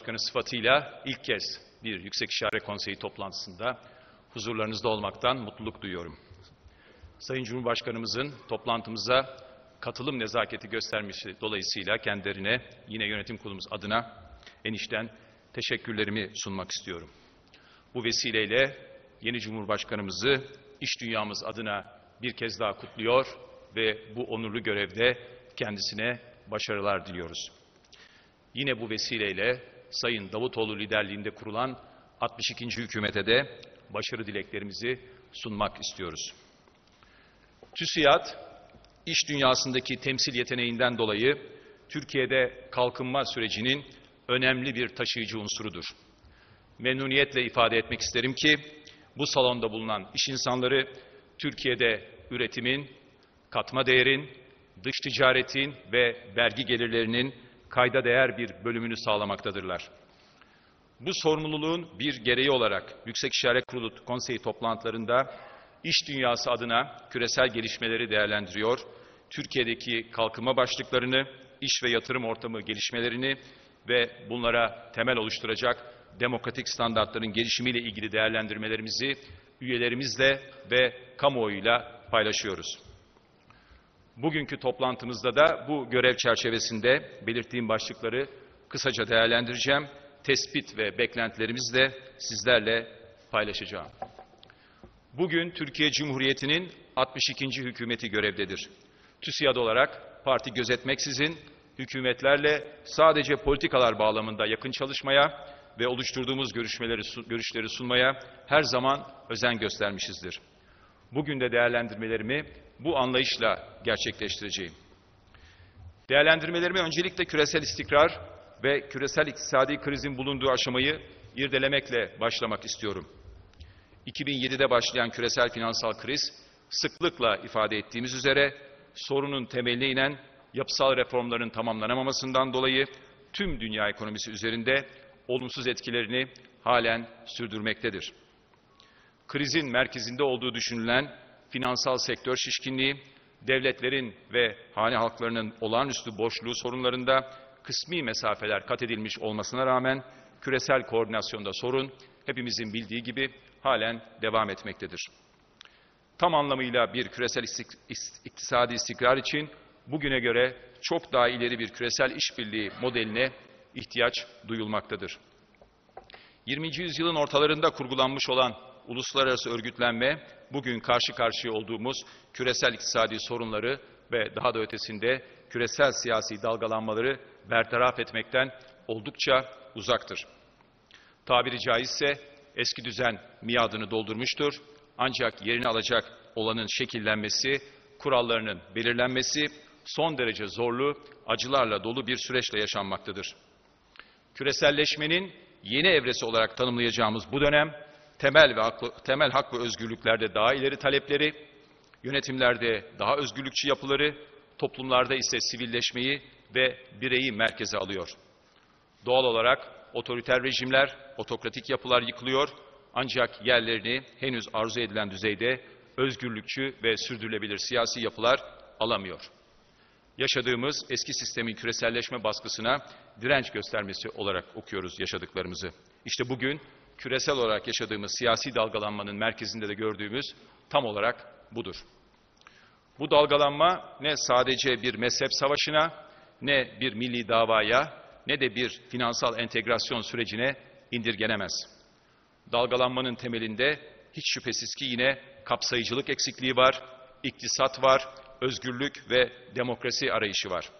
Cumhurbaşkanı sıfatıyla ilk kez bir Yüksek İşare Konseyi toplantısında huzurlarınızda olmaktan mutluluk duyuyorum. Sayın Cumhurbaşkanımızın toplantımıza katılım nezaketi göstermesi dolayısıyla kendilerine yine yönetim kurulumuz adına enişten teşekkürlerimi sunmak istiyorum. Bu vesileyle yeni Cumhurbaşkanımızı iş dünyamız adına bir kez daha kutluyor ve bu onurlu görevde kendisine başarılar diliyoruz. Yine bu vesileyle Sayın Davutoğlu liderliğinde kurulan 62. hükümete de başarı dileklerimizi sunmak istiyoruz. TÜSİAD, iş dünyasındaki temsil yeteneğinden dolayı Türkiye'de kalkınma sürecinin önemli bir taşıyıcı unsurudur. Memnuniyetle ifade etmek isterim ki bu salonda bulunan iş insanları Türkiye'de üretimin, katma değerin, dış ticaretin ve vergi gelirlerinin kayda değer bir bölümünü sağlamaktadırlar. Bu sorumluluğun bir gereği olarak Yüksek İşaret Kurulu Konseyi toplantılarında iş dünyası adına küresel gelişmeleri değerlendiriyor, Türkiye'deki kalkınma başlıklarını, iş ve yatırım ortamı gelişmelerini ve bunlara temel oluşturacak demokratik standartların gelişimiyle ilgili değerlendirmelerimizi üyelerimizle ve kamuoyuyla paylaşıyoruz. Bugünkü toplantımızda da bu görev çerçevesinde belirttiğim başlıkları kısaca değerlendireceğim. Tespit ve beklentilerimizle sizlerle paylaşacağım. Bugün Türkiye Cumhuriyeti'nin 62. hükümeti görevdedir. TÜSİAD olarak parti gözetmeksizin hükümetlerle sadece politikalar bağlamında yakın çalışmaya ve oluşturduğumuz görüşmeleri, görüşleri sunmaya her zaman özen göstermişizdir. Bugün de değerlendirmelerimi bu anlayışla gerçekleştireceğim. Değerlendirmelerime öncelikle küresel istikrar ve küresel iktisadi krizin bulunduğu aşamayı irdelemekle başlamak istiyorum. 2007'de başlayan küresel finansal kriz, sıklıkla ifade ettiğimiz üzere sorunun temeline inen yapısal reformların tamamlanamamasından dolayı tüm dünya ekonomisi üzerinde olumsuz etkilerini halen sürdürmektedir. Krizin merkezinde olduğu düşünülen finansal sektör şişkinliği, devletlerin ve hane halklarının olağanüstü boşluğu sorunlarında kısmi mesafeler kat edilmiş olmasına rağmen küresel koordinasyonda sorun hepimizin bildiği gibi halen devam etmektedir. Tam anlamıyla bir küresel iktisadi istikrar için bugüne göre çok daha ileri bir küresel işbirliği modeline ihtiyaç duyulmaktadır. 20. yüzyılın ortalarında kurgulanmış olan uluslararası örgütlenme, bugün karşı karşıya olduğumuz küresel iktisadi sorunları ve daha da ötesinde küresel siyasi dalgalanmaları bertaraf etmekten oldukça uzaktır. Tabiri caizse eski düzen miadını doldurmuştur. Ancak yerini alacak olanın şekillenmesi, kurallarının belirlenmesi son derece zorlu, acılarla dolu bir süreçle yaşanmaktadır. Küreselleşmenin yeni evresi olarak tanımlayacağımız bu dönem temel ve haklı, temel hak ve özgürlüklerde daha ileri talepleri, yönetimlerde daha özgürlükçü yapıları, toplumlarda ise sivilleşmeyi ve bireyi merkeze alıyor. Doğal olarak otoriter rejimler, otokratik yapılar yıkılıyor ancak yerlerini henüz arzu edilen düzeyde özgürlükçü ve sürdürülebilir siyasi yapılar alamıyor. Yaşadığımız eski sistemin küreselleşme baskısına direnç göstermesi olarak okuyoruz yaşadıklarımızı. İşte bugün küresel olarak yaşadığımız siyasi dalgalanmanın merkezinde de gördüğümüz tam olarak budur. Bu dalgalanma ne sadece bir mezhep savaşına, ne bir milli davaya, ne de bir finansal entegrasyon sürecine indirgenemez. Dalgalanmanın temelinde hiç şüphesiz ki yine kapsayıcılık eksikliği var, iktisat var, özgürlük ve demokrasi arayışı var.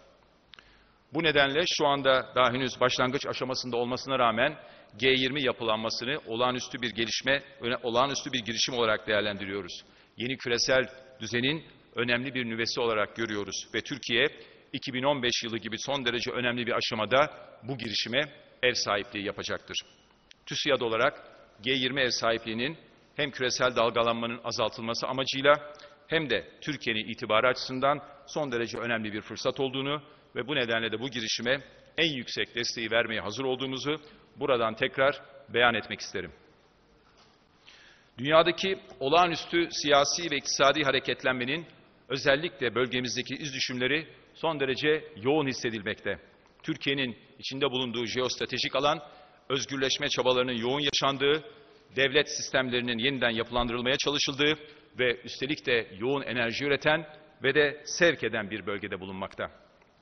Bu nedenle şu anda daha henüz başlangıç aşamasında olmasına rağmen G20 yapılanmasını olağanüstü bir gelişme, olağanüstü bir girişim olarak değerlendiriyoruz. Yeni küresel düzenin önemli bir nüvesi olarak görüyoruz ve Türkiye 2015 yılı gibi son derece önemli bir aşamada bu girişime ev sahipliği yapacaktır. TÜSİAD olarak G20 ev sahipliğinin hem küresel dalgalanmanın azaltılması amacıyla hem de Türkiye'nin itibarı açısından son derece önemli bir fırsat olduğunu ve bu nedenle de bu girişime en yüksek desteği vermeye hazır olduğumuzu buradan tekrar beyan etmek isterim. Dünyadaki olağanüstü siyasi ve iktisadi hareketlenmenin özellikle bölgemizdeki iz düşümleri son derece yoğun hissedilmekte. Türkiye'nin içinde bulunduğu jeostratejik alan, özgürleşme çabalarının yoğun yaşandığı, devlet sistemlerinin yeniden yapılandırılmaya çalışıldığı ve üstelik de yoğun enerji üreten ve de sevk eden bir bölgede bulunmakta.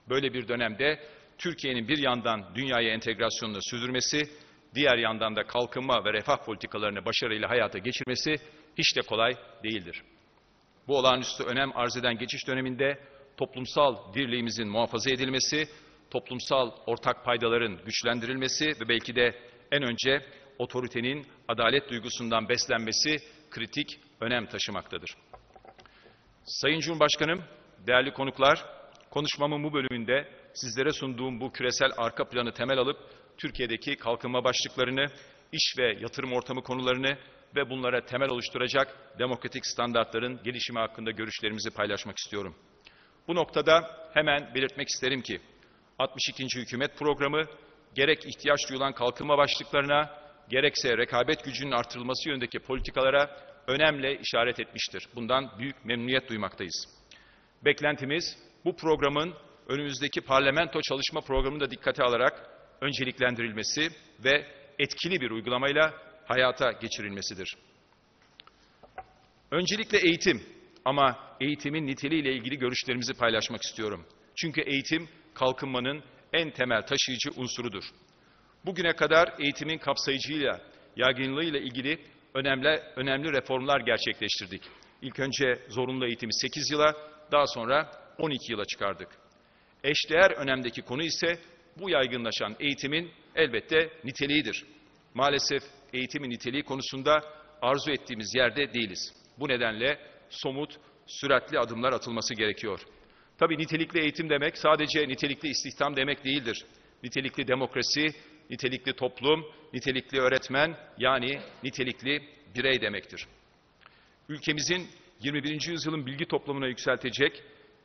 Böyle bir dönemde Türkiye'nin bir yandan dünyaya entegrasyonunu sürdürmesi, diğer yandan da kalkınma ve refah politikalarını başarıyla hayata geçirmesi hiç de kolay değildir. Bu olağanüstü önem arz eden geçiş döneminde toplumsal dirliğimizin muhafaza edilmesi, toplumsal ortak paydaların güçlendirilmesi ve belki de en önce otoritenin adalet duygusundan beslenmesi kritik önem taşımaktadır. Sayın Cumhurbaşkanım, değerli konuklar, konuşmamın bu bölümünde sizlere sunduğum bu küresel arka planı temel alıp Türkiye'deki kalkınma başlıklarını, iş ve yatırım ortamı konularını ve bunlara temel oluşturacak demokratik standartların gelişimi hakkında görüşlerimizi paylaşmak istiyorum. Bu noktada hemen belirtmek isterim ki 62. Hükümet Programı gerek ihtiyaç duyulan kalkınma başlıklarına gerekse rekabet gücünün artırılması yönündeki politikalara önemli işaret etmiştir. Bundan büyük memnuniyet duymaktayız. Beklentimiz bu programın önümüzdeki parlamento çalışma programını da dikkate alarak önceliklendirilmesi ve etkili bir uygulamayla hayata geçirilmesidir. Öncelikle eğitim ama eğitimin niteliğiyle ilgili görüşlerimizi paylaşmak istiyorum. Çünkü eğitim kalkınmanın en temel taşıyıcı unsurudur. Bugüne kadar eğitimin kapsayıcıyla, yaygınlığıyla ilgili önemli, önemli reformlar gerçekleştirdik. İlk önce zorunlu eğitimi 8 yıla, daha sonra 12 yıla çıkardık. Eşdeğer önemdeki konu ise bu yaygınlaşan eğitimin elbette niteliğidir. Maalesef eğitimin niteliği konusunda arzu ettiğimiz yerde değiliz. Bu nedenle somut, süratli adımlar atılması gerekiyor. Tabii nitelikli eğitim demek sadece nitelikli istihdam demek değildir. Nitelikli demokrasi, nitelikli toplum, nitelikli öğretmen yani nitelikli birey demektir. Ülkemizin 21. yüzyılın bilgi toplumuna yükseltecek,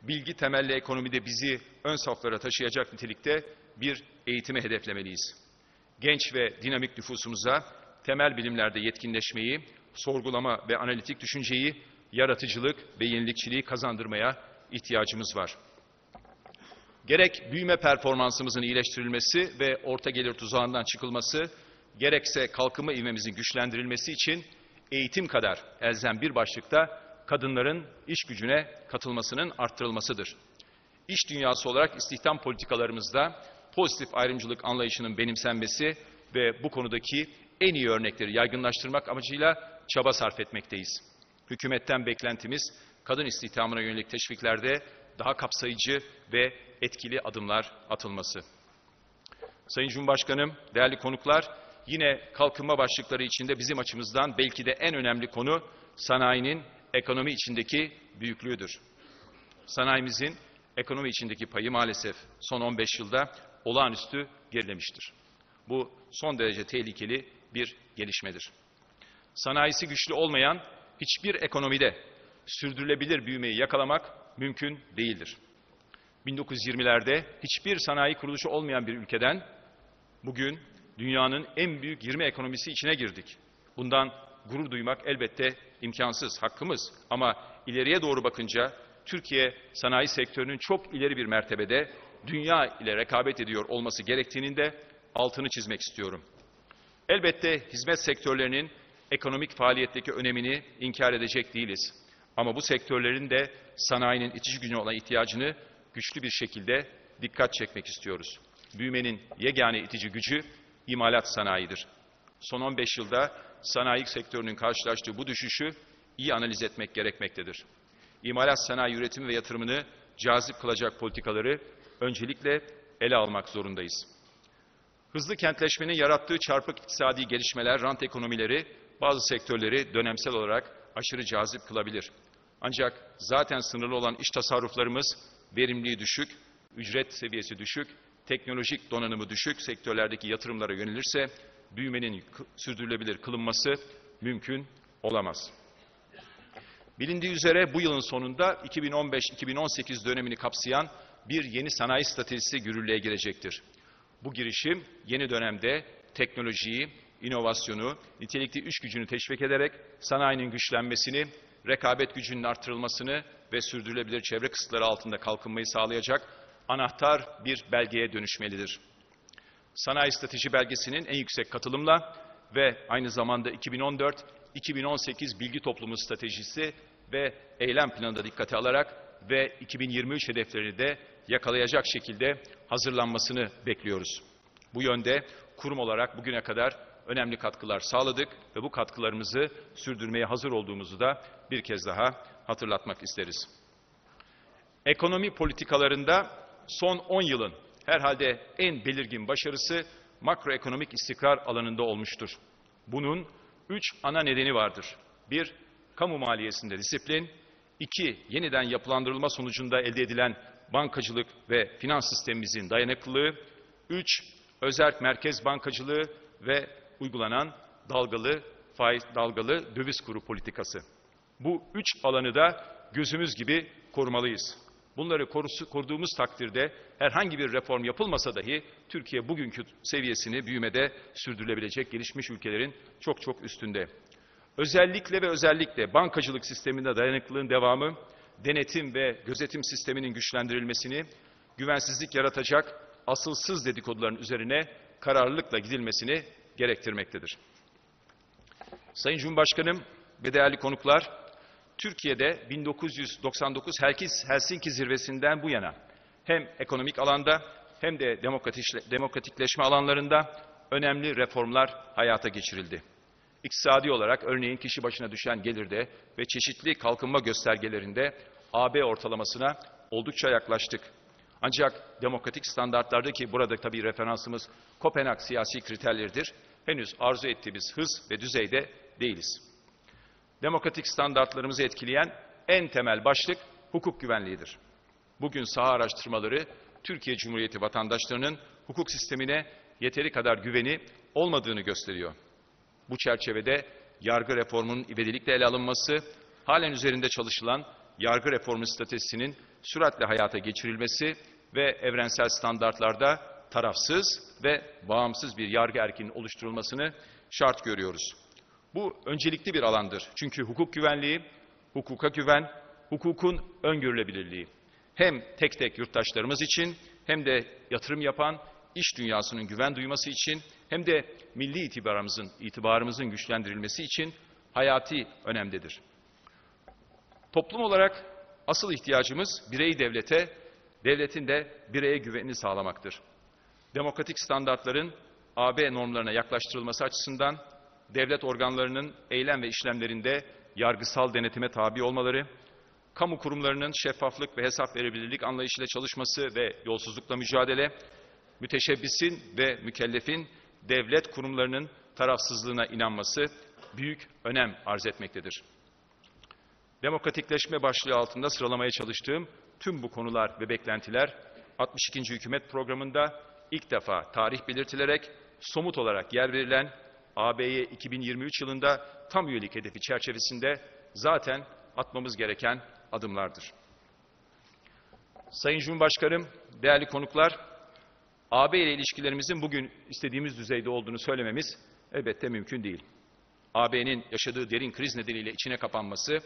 bilgi temelli ekonomide bizi ön saflara taşıyacak nitelikte bir eğitimi hedeflemeliyiz. Genç ve dinamik nüfusumuza temel bilimlerde yetkinleşmeyi, sorgulama ve analitik düşünceyi, yaratıcılık ve yenilikçiliği kazandırmaya ihtiyacımız var. Gerek büyüme performansımızın iyileştirilmesi ve orta gelir tuzağından çıkılması, gerekse kalkınma ivmemizin güçlendirilmesi için eğitim kadar elzem bir başlıkta kadınların iş gücüne katılmasının arttırılmasıdır. İş dünyası olarak istihdam politikalarımızda pozitif ayrımcılık anlayışının benimsenmesi ve bu konudaki en iyi örnekleri yaygınlaştırmak amacıyla çaba sarf etmekteyiz. Hükümetten beklentimiz kadın istihdamına yönelik teşviklerde daha kapsayıcı ve etkili adımlar atılması. Sayın Cumhurbaşkanım, değerli konuklar, yine kalkınma başlıkları içinde bizim açımızdan belki de en önemli konu sanayinin ekonomi içindeki büyüklüğüdür. Sanayimizin ekonomi içindeki payı maalesef son 15 yılda olağanüstü gerilemiştir. Bu son derece tehlikeli bir gelişmedir. Sanayisi güçlü olmayan hiçbir ekonomide sürdürülebilir büyümeyi yakalamak mümkün değildir. 1920'lerde hiçbir sanayi kuruluşu olmayan bir ülkeden bugün dünyanın en büyük 20 ekonomisi içine girdik. Bundan gurur duymak elbette imkansız, hakkımız. Ama ileriye doğru bakınca Türkiye sanayi sektörünün çok ileri bir mertebede dünya ile rekabet ediyor olması gerektiğinin de altını çizmek istiyorum. Elbette hizmet sektörlerinin ekonomik faaliyetteki önemini inkar edecek değiliz. Ama bu sektörlerin de sanayinin itici gücüne olan ihtiyacını güçlü bir şekilde dikkat çekmek istiyoruz. Büyümenin yegane itici gücü imalat sanayidir. Son 15 yılda sanayi sektörünün karşılaştığı bu düşüşü iyi analiz etmek gerekmektedir. İmalat sanayi üretimi ve yatırımını cazip kılacak politikaları öncelikle ele almak zorundayız. Hızlı kentleşmenin yarattığı çarpık iktisadi gelişmeler, rant ekonomileri bazı sektörleri dönemsel olarak aşırı cazip kılabilir. Ancak zaten sınırlı olan iş tasarruflarımız verimliliği düşük, ücret seviyesi düşük, teknolojik donanımı düşük sektörlerdeki yatırımlara yönelirse büyümenin sürdürülebilir kılınması mümkün olamaz. Bilindiği üzere bu yılın sonunda 2015-2018 dönemini kapsayan bir yeni sanayi stratejisi yürürlüğe girecektir. Bu girişim yeni dönemde teknolojiyi, inovasyonu, nitelikli iş gücünü teşvik ederek sanayinin güçlenmesini, rekabet gücünün artırılmasını ve sürdürülebilir çevre kısıtları altında kalkınmayı sağlayacak anahtar bir belgeye dönüşmelidir. Sanayi Strateji Belgesi'nin en yüksek katılımla ve aynı zamanda 2014-2018 bilgi toplumu stratejisi ve eylem planı da dikkate alarak ve 2023 hedeflerini de yakalayacak şekilde hazırlanmasını bekliyoruz. Bu yönde kurum olarak bugüne kadar önemli katkılar sağladık ve bu katkılarımızı sürdürmeye hazır olduğumuzu da bir kez daha hatırlatmak isteriz. Ekonomi politikalarında son 10 yılın herhalde en belirgin başarısı makroekonomik istikrar alanında olmuştur. Bunun üç ana nedeni vardır. Bir, kamu maliyesinde disiplin. iki yeniden yapılandırılma sonucunda elde edilen bankacılık ve finans sistemimizin dayanıklılığı. Üç, özerk merkez bankacılığı ve uygulanan dalgalı faiz dalgalı döviz kuru politikası. Bu üç alanı da gözümüz gibi korumalıyız. Bunları korusu, koruduğumuz takdirde herhangi bir reform yapılmasa dahi Türkiye bugünkü seviyesini büyümede sürdürülebilecek gelişmiş ülkelerin çok çok üstünde. Özellikle ve özellikle bankacılık sisteminde dayanıklılığın devamı, denetim ve gözetim sisteminin güçlendirilmesini, güvensizlik yaratacak asılsız dedikoduların üzerine kararlılıkla gidilmesini gerektirmektedir. Sayın Cumhurbaşkanım ve değerli konuklar, Türkiye'de 1999 Helsinki zirvesinden bu yana hem ekonomik alanda hem de demokratikleşme alanlarında önemli reformlar hayata geçirildi. İktisadi olarak örneğin kişi başına düşen gelirde ve çeşitli kalkınma göstergelerinde AB ortalamasına oldukça yaklaştık. Ancak demokratik standartlarda ki burada tabii referansımız Kopenhag siyasi kriterleridir. Henüz arzu ettiğimiz hız ve düzeyde değiliz. Demokratik standartlarımızı etkileyen en temel başlık hukuk güvenliğidir. Bugün saha araştırmaları Türkiye Cumhuriyeti vatandaşlarının hukuk sistemine yeteri kadar güveni olmadığını gösteriyor. Bu çerçevede yargı reformunun ivedilikle ele alınması, halen üzerinde çalışılan yargı reformu stratejisinin süratle hayata geçirilmesi ve evrensel standartlarda tarafsız ve bağımsız bir yargı erkinin oluşturulmasını şart görüyoruz. Bu öncelikli bir alandır. Çünkü hukuk güvenliği, hukuka güven, hukukun öngörülebilirliği hem tek tek yurttaşlarımız için hem de yatırım yapan iş dünyasının güven duyması için hem de milli itibarımızın itibarımızın güçlendirilmesi için hayati önemdedir. Toplum olarak asıl ihtiyacımız birey devlete, devletin de bireye güvenini sağlamaktır. Demokratik standartların AB normlarına yaklaştırılması açısından devlet organlarının eylem ve işlemlerinde yargısal denetime tabi olmaları, kamu kurumlarının şeffaflık ve hesap verebilirlik anlayışıyla çalışması ve yolsuzlukla mücadele, müteşebbisin ve mükellefin devlet kurumlarının tarafsızlığına inanması büyük önem arz etmektedir. Demokratikleşme başlığı altında sıralamaya çalıştığım tüm bu konular ve beklentiler 62. Hükümet Programı'nda ilk defa tarih belirtilerek somut olarak yer verilen AB'ye 2023 yılında tam üyelik hedefi çerçevesinde zaten atmamız gereken adımlardır. Sayın Cumhurbaşkanım, değerli konuklar, AB ile ilişkilerimizin bugün istediğimiz düzeyde olduğunu söylememiz elbette mümkün değil. AB'nin yaşadığı derin kriz nedeniyle içine kapanması,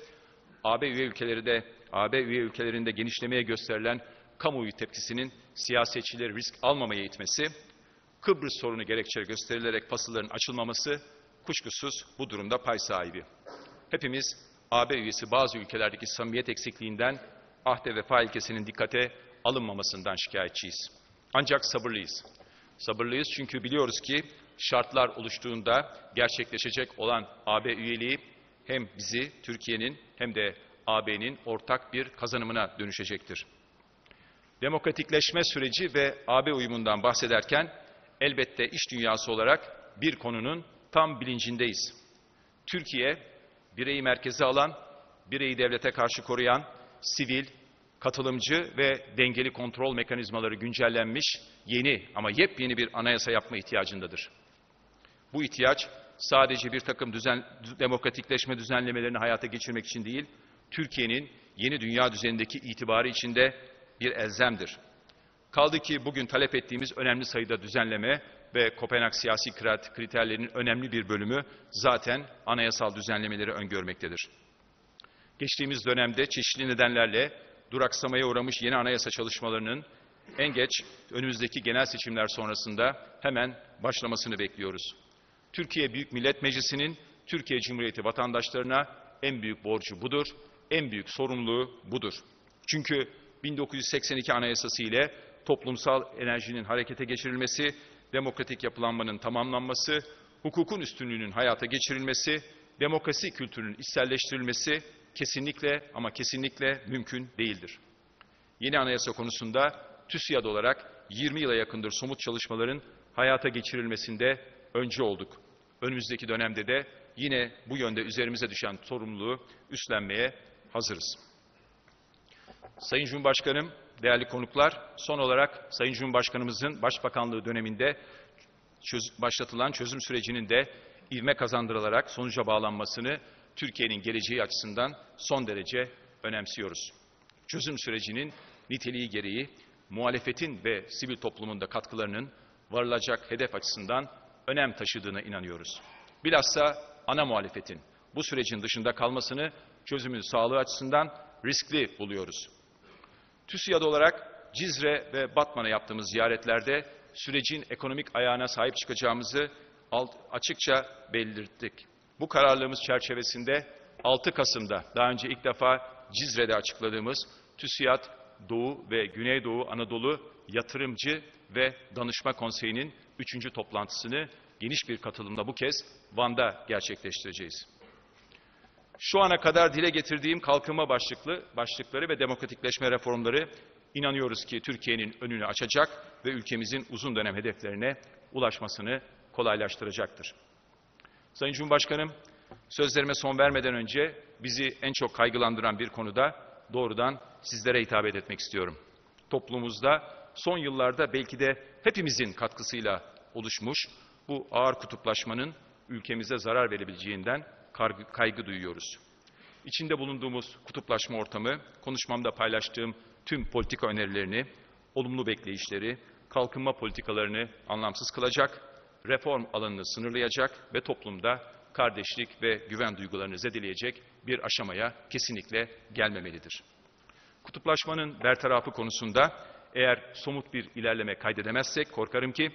AB üye ülkeleri de AB üye ülkelerinde genişlemeye gösterilen kamuoyu tepkisinin siyasetçileri risk almamaya itmesi, Kıbrıs sorunu gerekçe gösterilerek fasılların açılmaması kuşkusuz bu durumda pay sahibi. Hepimiz AB üyesi bazı ülkelerdeki samimiyet eksikliğinden ahde vefa ilkesinin dikkate alınmamasından şikayetçiyiz. Ancak sabırlıyız. Sabırlıyız çünkü biliyoruz ki şartlar oluştuğunda gerçekleşecek olan AB üyeliği hem bizi Türkiye'nin hem de AB'nin ortak bir kazanımına dönüşecektir. Demokratikleşme süreci ve AB uyumundan bahsederken elbette iş dünyası olarak bir konunun tam bilincindeyiz. Türkiye, bireyi merkeze alan, bireyi devlete karşı koruyan, sivil, katılımcı ve dengeli kontrol mekanizmaları güncellenmiş, yeni ama yepyeni bir anayasa yapma ihtiyacındadır. Bu ihtiyaç sadece bir takım düzen, demokratikleşme düzenlemelerini hayata geçirmek için değil, Türkiye'nin yeni dünya düzenindeki itibarı içinde bir elzemdir. Kaldı ki bugün talep ettiğimiz önemli sayıda düzenleme ve Kopenhag siyasi kriterlerinin önemli bir bölümü zaten anayasal düzenlemeleri öngörmektedir. Geçtiğimiz dönemde çeşitli nedenlerle duraksamaya uğramış yeni anayasa çalışmalarının En geç önümüzdeki genel seçimler sonrasında hemen başlamasını bekliyoruz. Türkiye Büyük Millet Meclisi'nin Türkiye Cumhuriyeti vatandaşlarına en büyük borcu budur, en büyük sorumluluğu budur. Çünkü 1982 Anayasası ile toplumsal enerjinin harekete geçirilmesi, demokratik yapılanmanın tamamlanması, hukukun üstünlüğünün hayata geçirilmesi, demokrasi kültürünün içselleştirilmesi kesinlikle ama kesinlikle mümkün değildir. Yeni anayasa konusunda TÜSİAD olarak 20 yıla yakındır somut çalışmaların hayata geçirilmesinde önce olduk. Önümüzdeki dönemde de yine bu yönde üzerimize düşen sorumluluğu üstlenmeye hazırız. Sayın Cumhurbaşkanım, değerli konuklar, son olarak Sayın Cumhurbaşkanımızın Başbakanlığı döneminde çöz- başlatılan çözüm sürecinin de ivme kazandırılarak sonuca bağlanmasını Türkiye'nin geleceği açısından son derece önemsiyoruz. Çözüm sürecinin niteliği gereği muhalefetin ve sivil toplumun da katkılarının varılacak hedef açısından önem taşıdığına inanıyoruz. Bilhassa ana muhalefetin bu sürecin dışında kalmasını çözümün sağlığı açısından riskli buluyoruz. TÜSİAD olarak Cizre ve Batman'a yaptığımız ziyaretlerde sürecin ekonomik ayağına sahip çıkacağımızı açıkça belirttik. Bu kararlılığımız çerçevesinde 6 Kasım'da daha önce ilk defa Cizre'de açıkladığımız TÜSİAD Doğu ve Güneydoğu Anadolu Yatırımcı ve Danışma Konseyi'nin 3. toplantısını geniş bir katılımla bu kez Van'da gerçekleştireceğiz. Şu ana kadar dile getirdiğim kalkınma başlıklı başlıkları ve demokratikleşme reformları inanıyoruz ki Türkiye'nin önünü açacak ve ülkemizin uzun dönem hedeflerine ulaşmasını kolaylaştıracaktır. Sayın Cumhurbaşkanım, sözlerime son vermeden önce bizi en çok kaygılandıran bir konuda doğrudan sizlere hitap etmek istiyorum. Toplumumuzda son yıllarda belki de hepimizin katkısıyla oluşmuş bu ağır kutuplaşmanın ülkemize zarar verebileceğinden kaygı duyuyoruz. İçinde bulunduğumuz kutuplaşma ortamı, konuşmamda paylaştığım tüm politika önerilerini, olumlu bekleyişleri, kalkınma politikalarını anlamsız kılacak, reform alanını sınırlayacak ve toplumda kardeşlik ve güven duygularını zedeleyecek bir aşamaya kesinlikle gelmemelidir. Kutuplaşmanın bertarafı konusunda eğer somut bir ilerleme kaydedemezsek korkarım ki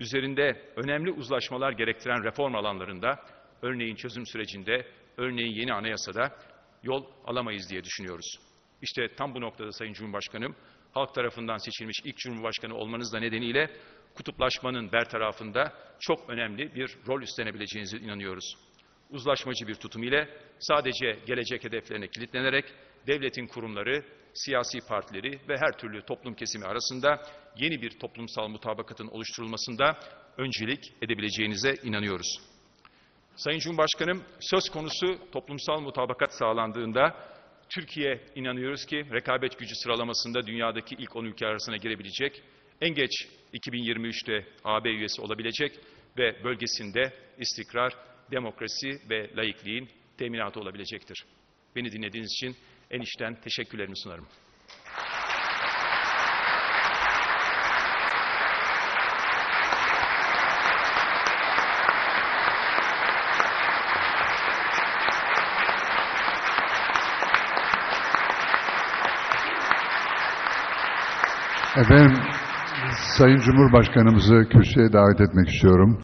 üzerinde önemli uzlaşmalar gerektiren reform alanlarında örneğin çözüm sürecinde, örneğin yeni anayasada yol alamayız diye düşünüyoruz. İşte tam bu noktada Sayın Cumhurbaşkanım, halk tarafından seçilmiş ilk Cumhurbaşkanı olmanız da nedeniyle kutuplaşmanın bertarafında çok önemli bir rol üstlenebileceğinize inanıyoruz. Uzlaşmacı bir tutum ile sadece gelecek hedeflerine kilitlenerek devletin kurumları, siyasi partileri ve her türlü toplum kesimi arasında yeni bir toplumsal mutabakatın oluşturulmasında öncülük edebileceğinize inanıyoruz. Sayın Cumhurbaşkanım, söz konusu toplumsal mutabakat sağlandığında Türkiye inanıyoruz ki rekabet gücü sıralamasında dünyadaki ilk 10 ülke arasına girebilecek, en geç 2023'te AB üyesi olabilecek ve bölgesinde istikrar, demokrasi ve laikliğin teminatı olabilecektir. Beni dinlediğiniz için en içten teşekkürlerimi sunarım. Efendim, Sayın Cumhurbaşkanımızı kürsüye davet etmek istiyorum.